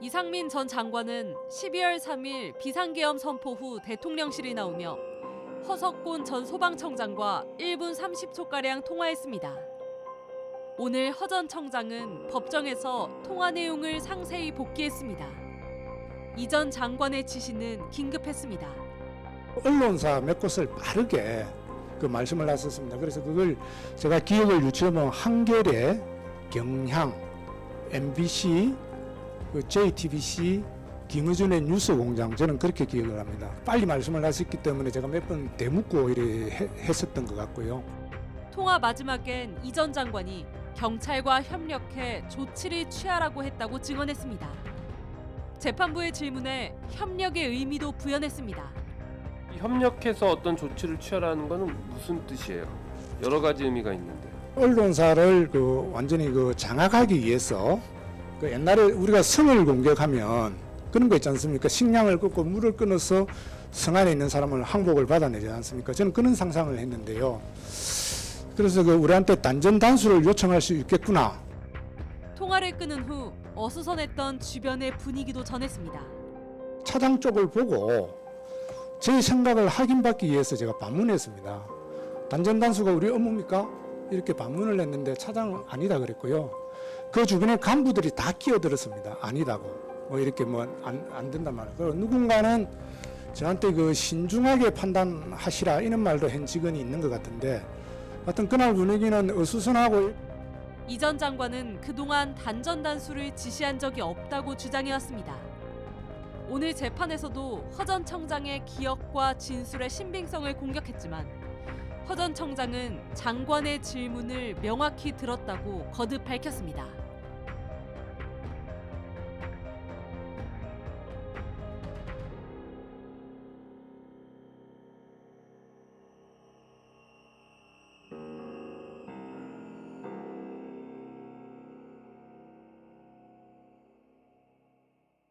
이상민 전 장관은 12월 3일 비상계엄 선포 후 대통령실이 나오며 허석곤 전 소방청장과 1분 30초가량 통화했습니다. 오늘 허 전 청장은 법정에서 통화 내용을 상세히 복귀했습니다. 이 전 장관의 지시는 긴급했습니다. 언론사 몇 곳을 빠르게 그 말씀을 하셨습니다. 그래서 그걸 제가 기억을 유추해보면 한겨레, 경향, MBC, 그 JTBC, 김의준의 뉴스 공장 저는 그렇게 기억을 합니다. 빨리 말씀을 하셨기 때문에 제가 몇 번 대묻고 이래 해- 했었던 것 같고요. 통화 마지막엔 이 전 장관이 경찰과 협력해 조치를 취하라고 했다고 증언했습니다. 재판부의 질문에 협력의 의미도 부연했습니다. 협력해서 어떤 조치를 취하라는 것은 무슨 뜻이에요? 여러 가지 의미가 있는데. 언론사를 그 완전히 그 장악하기 위해서 그 옛날에 우리가 성을 공격하면 그런 거 있지 않습니까? 식량을 끊고 물을 끊어서 성 안에 있는 사람을 항복을 받아내지 않습니까? 저는 그런 상상을 했는데요. 그래서 그 우리한테 단전 단수를 요청할 수 있겠구나. 통화를 끊은 후 어수선했던 주변의 분위기도 전했습니다. 차장 쪽을 보고 제 생각을 확인받기 위해서 제가 방문했습니다. 단전 단수가 우리 업무입니까? 이렇게 방문을 했는데 차장은 아니다 그랬고요. 그 주변의 간부들이 다 끼어들었습니다. 아니다고. 뭐 이렇게 뭐 안 안 된단 말이에요. 누군가는 저한테 그 신중하게 판단하시라 이런 말도 한 직원이 있는 것 같은데 하여튼 그날 분위기는 어수선하고 이 전 장관은 그동안 단전 단수를 지시한 적이 없다고 주장해왔습니다. 오늘 재판에서도 허 전 청장의 기억과 진술의 신빙성을 공격했지만 허 전 청장은 장관의 질문을 명확히 들었다고 거듭 밝혔습니다.